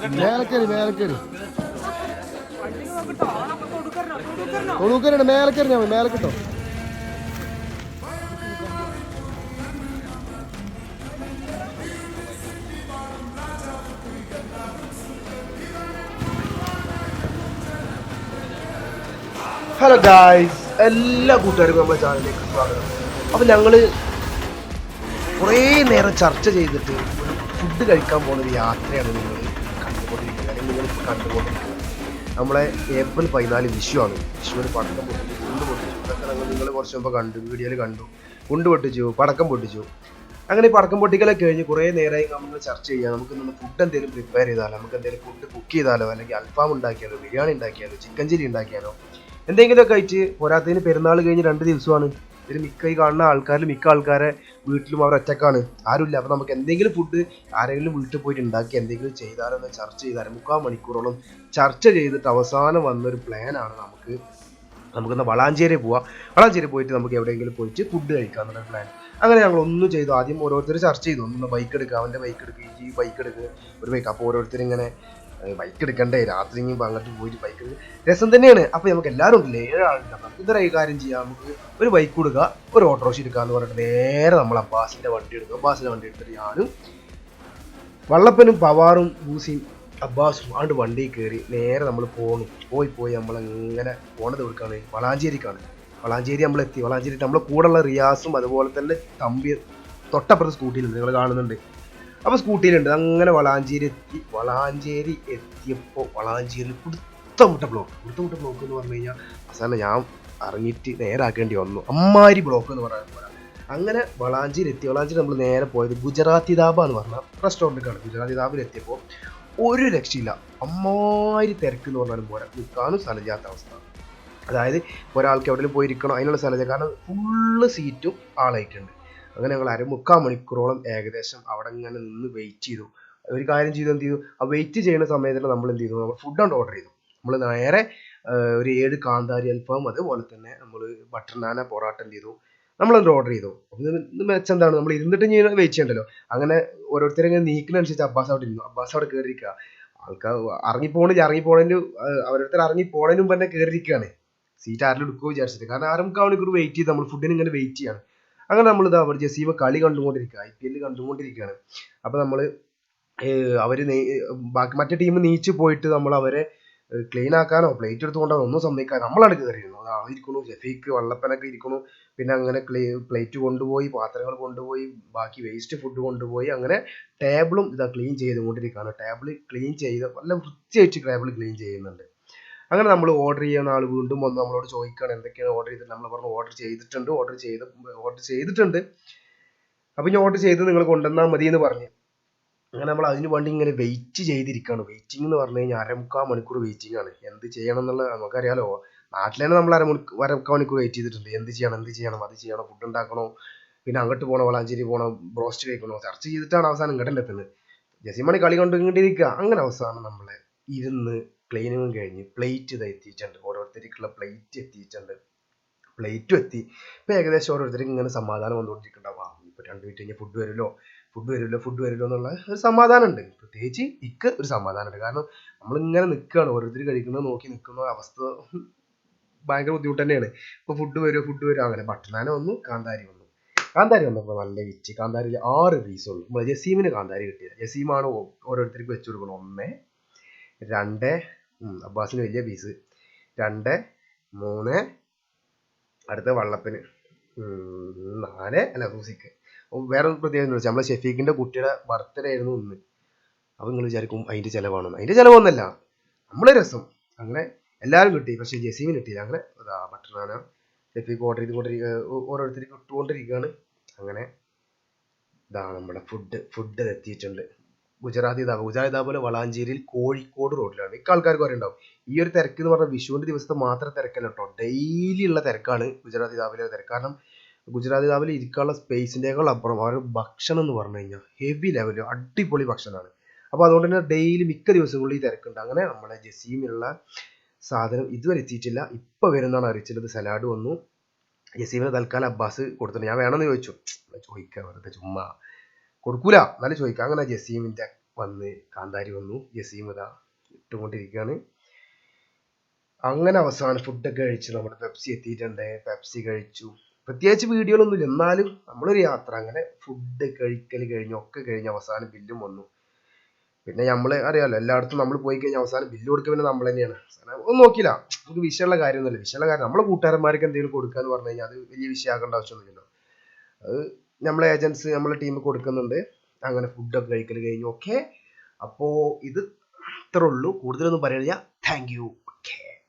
മേലക്കരി മേലക്കരി. തൊടുക്കരുണ്ട് മേലക്കരി ഞാൻ മേലക്കിട്ടോ. Hello guys എല്ലാ കൂട്ടുകാർക്കും നമ്മുടെ ചാനലിലേക്ക് സ്വാഗതം. അപ്പോൾ ഞങ്ങൾ കുറേ നേരം ചർച്ച ചെയ്തിട്ട് ഫുഡ് കഴിക്കാൻ പോകുന്ന ഒരു യാത്രയാണ് നിങ്ങൾ നിങ്ങൾ കണ്ടുകൊണ്ടിരിക്കുന്നത് നമ്മളെ ഏപ്രിൽ പതിനാല് വിഷുവാണ് വിഷുവിന് പടക്കം പൊട്ടിച്ചു കുണ്ട് പൊട്ടിച്ചു അതൊക്കെ ഞങ്ങൾ നിങ്ങൾ കുറച്ച് മുമ്പ് കണ്ടു വീഡിയോയിൽ കണ്ടു. കുണ്ട് പൊട്ടിച്ചു പടക്കം പൊട്ടിച്ചു. അങ്ങനെ ഈ പടക്കം പൊട്ടിക്കലൊക്കെ കഴിഞ്ഞ് കുറേ നേരമായി നമ്മൾ ചർച്ച ചെയ്യാം നമുക്ക് നമ്മൾ ഫുഡ് എന്തെങ്കിലും പ്രിപ്പയർ ചെയ്താലോ നമുക്ക് എന്തെങ്കിലും ഫുഡ് കുക്ക് ചെയ്താലോ അല്ലെങ്കിൽ അൽഫാം ഉണ്ടാക്കിയാലോ ബിരിയാണി ഉണ്ടാക്കിയാലോ ചിക്കൻ ചില്ലി ഉണ്ടാക്കിയാലോ എന്തെങ്കിലുമൊക്കെ ആയിട്ട് പോരാത്തതിന് പെരുന്നാൾ കഴിഞ്ഞ് രണ്ട് ദിവസമാണ് ഇതിൽ മിക്ക ഈ കാണുന്ന ആൾക്കാരിൽ മിക്ക ആൾക്കാരെ വീട്ടിലും അവർ ഒറ്റക്കാണ്. ആരുമില്ല. അപ്പോൾ നമുക്ക് എന്തെങ്കിലും ഫുഡ് ആരെങ്കിലും വീട്ടിൽ പോയിട്ട് ഉണ്ടാക്കി എന്തെങ്കിലും ചെയ്താലോ എന്ന് ചർച്ച ചെയ്താൽ മുക്കാൽ മണിക്കൂറോളം ചർച്ച ചെയ്തിട്ട് അവസാനം വന്നൊരു പ്ലാനാണ് നമുക്ക് നമുക്കൊന്ന് വളാഞ്ചേരി പോവാം. വളാഞ്ചേരി പോയിട്ട് നമുക്ക് എവിടെയെങ്കിലും പോയിട്ട് ഫുഡ് കഴിക്കാം എന്നുള്ള പ്ലാൻ അങ്ങനെ ഞങ്ങൾ ഒന്നും ചെയ്തു. ആദ്യം ഓരോരുത്തർ ചർച്ച ചെയ്തു. ഒന്ന് ബൈക്ക് എടുക്കുക അവന്റെ ബൈക്ക് എടുക്കുക ഈ ബൈക്ക് എടുക്കുക ഒരു ബൈക്ക് അപ്പോൾ ഓരോരുത്തർ ഇങ്ങനെ ബൈക്ക് എടുക്കണ്ടേ? രാത്രി ഇനി ഇപ്പൊ അങ്ങോട്ട് പോയിട്ട് ബൈക്ക് രസം തന്നെയാണ്. അപ്പോൾ നമുക്ക് എല്ലാവരും ഉണ്ടല്ലേ ഏഴാളുണ്ട്. നമുക്ക് ഇതൊരു കാര്യം ചെയ്യാം. നമുക്ക് ഒരു ബൈക്ക് കൊടുക്കുക ഒരു ഓട്ടോറിക്ഷ എടുക്കുക എന്ന് പറഞ്ഞിട്ട് നേരെ നമ്മൾ അബ്ബാസിന്റെ വണ്ടി എടുക്കുക അബ്ബാസിന്റെ വണ്ടി എടുത്തിട്ട് ഞാനും വള്ളപ്പനും പവാറും ബൂസിയും അബ്ബാസും ആണ്ട് വണ്ടി കയറി നേരെ നമ്മൾ പോണു. പോയി പോയി നമ്മൾ ഇങ്ങനെ പോണത് എവിടേക്കാണ്? വളാഞ്ചേരിക്കാണ്. വളാഞ്ചേരി നമ്മൾ എത്തി. വളാഞ്ചേരി നമ്മളെ കൂടെയുള്ള റിയാസും അതുപോലെ തന്നെ തമ്പി തൊട്ടപ്പുറത്ത് സ്കൂട്ടിയിലുണ്ട് നിങ്ങൾ കാണുന്നുണ്ട്. അപ്പോൾ സ്കൂട്ടിയിലുണ്ട്. അങ്ങനെ വളാഞ്ചേരി എത്തി. വളാഞ്ചേരി എത്തിയപ്പോൾ വളാഞ്ചേരി കുടുത്തമുട്ട ബ്ലോക്ക് കുടുത്തമുട്ട ബ്ലോക്ക് എന്ന് പറഞ്ഞു കഴിഞ്ഞാൽ അവസാനം ഞാൻ ഇറങ്ങിയിട്ട് നേരെ ആക്കേണ്ടി വന്നു. അമ്മാരി ബ്ലോക്ക് എന്ന് പറയാൻ അങ്ങനെ വളാഞ്ചേരി എത്തി. വളാഞ്ചേരി നമ്മൾ നേരെ പോയത് ഗുജറാത്തി ദാബ എന്ന് പറഞ്ഞ റെസ്റ്റോറന്റിലാണ് ഗുജറാത്തി ദാബിൽ എത്തിയപ്പോൾ ഒരു രക്ഷയില്ല. അമ്മാരി തിരക്ക് എന്ന് പറഞ്ഞാലും പോരാ. നിൽക്കാനും സ്ഥലമില്ലാത്ത അവസ്ഥ. അതായത് ഒരാൾക്ക് എവിടെയും പോയിരിക്കണോ അതിനുള്ള സ്ഥലമില്ല. കാരണം ഫുള്ള് സീറ്റും ആളായിട്ടുണ്ട്. അങ്ങനെ ഞങ്ങൾ അരമുക്കാൽ മണിക്കൂറോളം ഏകദേശം അവിടെ ഇങ്ങനെ നിന്ന് വെയിറ്റ് ചെയ്തു. ഒരു കാര്യം ചെയ്തു എന്ത് ചെയ്തു? ആ വെയിറ്റ് ചെയ്യുന്ന സമയത്ത് നമ്മൾ എന്ത് ചെയ്തു? നമ്മൾ ഫുഡ് കൊണ്ട് ഓർഡർ ചെയ്തു. നമ്മൾ നേരെ ഒരു ഏഴ് കാന്താരി അൽഫാം അതുപോലെ തന്നെ നമ്മൾ ബട്ടർ നാന പൊറാട്ട എന്ത് ചെയ്തു? നമ്മളത് ഓർഡർ ചെയ്തു. മെച്ചം എന്താണ്? നമ്മൾ ഇരുന്നിട്ട് ഇങ്ങനെ വെയിറ്റ് ചെയ്യണ്ടല്ലോ. അങ്ങനെ ഓരോരുത്തരും ഇങ്ങനെ നീക്കുന്നതനുസരിച്ച് അബ്ബാസ് അവിടെ ഇരുന്നു. അബ്ബാസ് അവിടെ കയറിയിരിക്കുക ആൾക്കാർ ഇറങ്ങിപ്പോണില്ല ഇറങ്ങിപ്പോണതിന് ഓരോരുത്തർ ഇറങ്ങിപ്പോണതിന് മുമ്പ് തന്നെ കയറിയിരിക്കുകയാണ് സീറ്റ് ആരെങ്കിലും എടുക്കുമോ വിചാരിച്ചിട്ട്. കാരണം അരമുക്കാൽ മണിക്കൂർ വെയിറ്റ് ചെയ്ത് നമ്മൾ ഫുഡിന് ഇങ്ങനെ വെയിറ്റ് ചെയ്യാണ്. അങ്ങനെ നമ്മൾ ഇതാ അവർ ജസീമ കളി കണ്ടുകൊണ്ടിരിക്കുക ഐ പി എൽ കണ്ടുകൊണ്ടിരിക്കുകയാണ് അപ്പോൾ നമ്മൾ അവർ ബാക്കി മറ്റേ ടീം നീച്ച് പോയിട്ട് നമ്മൾ അവരെ ക്ലീൻ ആക്കാനോ പ്ലേറ്റ് എടുത്തുകൊണ്ടോ ഒന്നും സമ്മതിക്കാൻ നമ്മളാണ് കയറിയിരുന്നു. അത് ഇരിക്കണു ജഫീക്ക് വള്ളപ്പനൊക്കെ ഇരിക്കുന്നു. പിന്നെ അങ്ങനെ പ്ലേറ്റ് കൊണ്ടുപോയി പാത്രങ്ങൾ കൊണ്ടുപോയി ബാക്കി വേസ്റ്റ് ഫുഡ് കൊണ്ടുപോയി അങ്ങനെ ടേബിളും ഇതാ ക്ലീൻ ചെയ്തുകൊണ്ടിരിക്കുകയാണ് ടേബിൾ ക്ലീൻ ചെയ്ത് നല്ല വൃത്തിയായിട്ട് ടേബിൾ ക്ലീൻ ചെയ്യുന്നുണ്ട്. അങ്ങനെ നമ്മൾ ഓർഡർ ചെയ്യുന്ന ആൾ വീണ്ടും വന്ന് നമ്മളോട് ചോദിക്കുകയാണ് എന്തൊക്കെയാണ് ഓർഡർ ചെയ്തിട്ട് നമ്മൾ പറഞ്ഞു ഓർഡർ ചെയ്തിട്ടുണ്ട് ഓർഡർ ചെയ്ത് ഓർഡർ ചെയ്തിട്ടുണ്ട്. അപ്പം ഞാൻ ഓർഡർ ചെയ്ത് നിങ്ങൾ കൊണ്ടുവന്നാൽ മതി എന്ന് പറഞ്ഞു. അങ്ങനെ നമ്മൾ അതിന് വേണ്ടി ഇങ്ങനെ വെയിറ്റ് ചെയ്തിരിക്കുകയാണ്. വെയിറ്റിംഗ് എന്ന് പറഞ്ഞു കഴിഞ്ഞാൽ അരമുക്കാൽ മണിക്കൂർ വെയിറ്റിംഗ് ആണ്. എന്ത് ചെയ്യണം എന്നുള്ളത് നമുക്കറിയാലോ. നാട്ടിൽ തന്നെ നമ്മൾ അരമണിക്കൂർ അരമുക്കാൽ മണിക്കൂർ വെയിറ്റ് ചെയ്തിട്ടുണ്ട്. എന്ത് ചെയ്യണം എന്ത് ചെയ്യണം അത് ചെയ്യണം ഫുഡ് ഉണ്ടാക്കണോ പിന്നെ അങ്ങോട്ട് പോകണോ വളാഞ്ചേരി പോകണോ ബ്രോസ്റ്റ് കഴിക്കണോ ചർച്ച ചെയ്തിട്ടാണ് അവസാനം ഇങ്ങോട്ടെത്തുന്നത് ജസിമണി കളി കൊണ്ടിരിക്കുക അങ്ങനെ അവസാനം നമ്മൾ ഇരുന്ന് ക്ലീനിങ്ങും കഴിഞ്ഞ് പ്ലേറ്റ് ഇത് എത്തിയിട്ടുണ്ട്. ഓരോരുത്തർക്കുള്ള പ്ലേറ്റ് എത്തിയിട്ടുണ്ട്. പ്ലേറ്റും എത്തി. ഇപ്പം ഏകദേശം ഓരോരുത്തർക്ക് ഇങ്ങനെ സമാധാനം വന്നുകൊണ്ടിരിക്കുന്നുണ്ടാവും. ആ ഇപ്പോൾ രണ്ട് മിനിറ്റ് കഴിഞ്ഞാൽ ഫുഡ് വരുമല്ലോ. ഫുഡ് വരുമല്ലോ ഫുഡ് വരുമല്ലോ എന്നുള്ള ഒരു സമാധാനം ഉണ്ട് പ്രത്യേകിച്ച് ഇക്ക് ഒരു സമാധാനമുണ്ട്. കാരണം നമ്മളിങ്ങനെ നിൽക്കുകയാണ്. ഓരോരുത്തർ കഴിക്കുന്നത് നോക്കി നിൽക്കുന്ന അവസ്ഥ ഭയങ്കര ബുദ്ധിമുട്ട് തന്നെയാണ്. ഇപ്പോൾ ഫുഡ് വരുമോ ഫുഡ് വരുമോ? അങ്ങനെ ബട്ടനാന വന്നു കാന്താരി വന്നു. കാന്താരി വന്നപ്പോൾ നല്ല വിറ്റ് കാന്താരി ആറ് പീസ് ഉള്ളു. നമ്മൾ ജസീമിന് കാന്താരി കിട്ടിയത്. ജസീമാണ് ഓരോരുത്തർക്ക് വെച്ച് കൊടുക്കണം ഒന്ന് രണ്ട് അബ്ബാസിന് വലിയ പീസ് രണ്ട് മൂന്ന് അടുത്ത വള്ളപ്പന് നാല് അല്ല സൂസിക്ക്. ഓ, വേറെ പ്രത്യേകത എന്ന് വെച്ചാൽ നമ്മളെ ഷെഫീഖിന്റെ കുട്ടിയുടെ ബർത്ത്ഡേ ആയിരുന്നു ഒന്ന് അപ്പോൾ നിങ്ങൾ വിചാരിക്കും അതിന്റെ ചിലവാണെന്ന്. അതിന്റെ ചിലവൊന്നല്ല. നമ്മളെ രസം. അങ്ങനെ എല്ലാവരും കിട്ടി. പക്ഷേ ജസീമിന് കിട്ടിയില്ല. അങ്ങനെ അതാ മട്ടനാന ഷെഫീഖ് ഓർഡർ ചെയ്തുകൊണ്ടിരിക്കുക ഓരോരുത്തർക്ക് ഇട്ടുകൊണ്ടിരിക്കുകയാണ് അങ്ങനെ ഇതാണ് നമ്മുടെ ഫുഡ് ഫുഡ് എത്തിയിട്ടുണ്ട് ഗുജറാത്തി ദാബ ഗുജറാത്തി ദാബ വളാഞ്ചേരിയിൽ കോഴിക്കോട് റോഡിലാണ്. ഇക്ക ആൾക്കാർക്ക് അറിയുണ്ടാവും. ഈ ഒരു തിരക്ക് എന്ന് പറഞ്ഞാൽ വിഷുവിന്റെ ദിവസത്തെ മാത്രം തിരക്കല്ല കേട്ടോ. ഡെയിലി ഉള്ള തിരക്കാണ് ഗുജറാത്തി ദാബിലെ തിരക്ക്. കാരണം ഗുജറാത്തി ദാബിൽ ഇരിക്കാനുള്ള സ്പേസിന്റെക്കാൾ അപ്പുറം അവരുടെ ഭക്ഷണം എന്ന് പറഞ്ഞു കഴിഞ്ഞാൽ ഹെവി ലെവലിൽ അടിപൊളി ഭക്ഷണമാണ്. അപ്പോൾ അതുകൊണ്ട് തന്നെ ഡെയിലി മിക്ക ദിവസങ്ങളിൽ ഈ തിരക്കുണ്ട്. അങ്ങനെ നമ്മളെ ജസീമിനുള്ള സാധനം ഇതുവരെ എത്തിയിട്ടില്ല. ഇപ്പൊ വരുന്നതാണ് അറിയിച്ചത് സലാഡ് വന്നു. ജസീമിന് തൽക്കാലം അബ്ബാസ് കൊടുത്തിട്ടുണ്ട്. ഞാൻ വേണമെന്ന് ചോദിച്ചു. ചോദിക്കാൻ വെറുതെ ചുമ്മാ. കൊടുക്കൂല. എന്നാലും ചോദിക്കാം. അങ്ങനെ ജസീമിന്റെ വന്ന് കാന്താരി വന്നു. ജസീം ഇതാ ഇട്ടുകൊണ്ടിരിക്കുകയാണ്. അങ്ങനെ അവസാനം ഫുഡൊക്കെ കഴിച്ചു. നമ്മുടെ പെപ്സി എത്തിയിട്ടുണ്ട്. പെപ്സി കഴിച്ചു. പ്രത്യേകിച്ച് വീഡിയോകളൊന്നുമില്ല. എന്നാലും നമ്മളൊരു യാത്ര. അങ്ങനെ ഫുഡ് കഴിക്കൽ കഴിഞ്ഞു ഒക്കെ കഴിഞ്ഞ് അവസാനം ബില്ലും വന്നു. പിന്നെ നമ്മൾ അറിയാലോ എല്ലായിടത്തും നമ്മൾ പോയി കഴിഞ്ഞാൽ അവസാനം ബില്ല് കൊടുക്കുക പിന്നെ നമ്മൾ തന്നെയാണ്. ഒന്നും നോക്കില്ല നമുക്ക് വിഷയമുള്ള കാര്യമൊന്നുമില്ല. വിഷയമുള്ള കാര്യം നമ്മളെ കൂട്ടുകാരന്മാർക്ക് എന്തെങ്കിലും കൊടുക്കുക എന്ന് പറഞ്ഞു കഴിഞ്ഞാൽ അത് വലിയ വിഷയമാക്കേണ്ട ആവശ്യമൊന്നുമില്ലല്ലോ. അത് നമ്മളെ ഏജൻസി നമ്മളെ ടീം കൊടുക്കുന്നുണ്ട്. അങ്ങനെ ഫുഡൊക്കെ കഴിക്കൽ കഴിഞ്ഞു. ഓക്കെ അപ്പോൾ ഇത് ഇത്രേ ഉള്ളൂ. കൂടുതലൊന്നും പറയുന്നില്ല താങ്ക് യു ഓക്കെ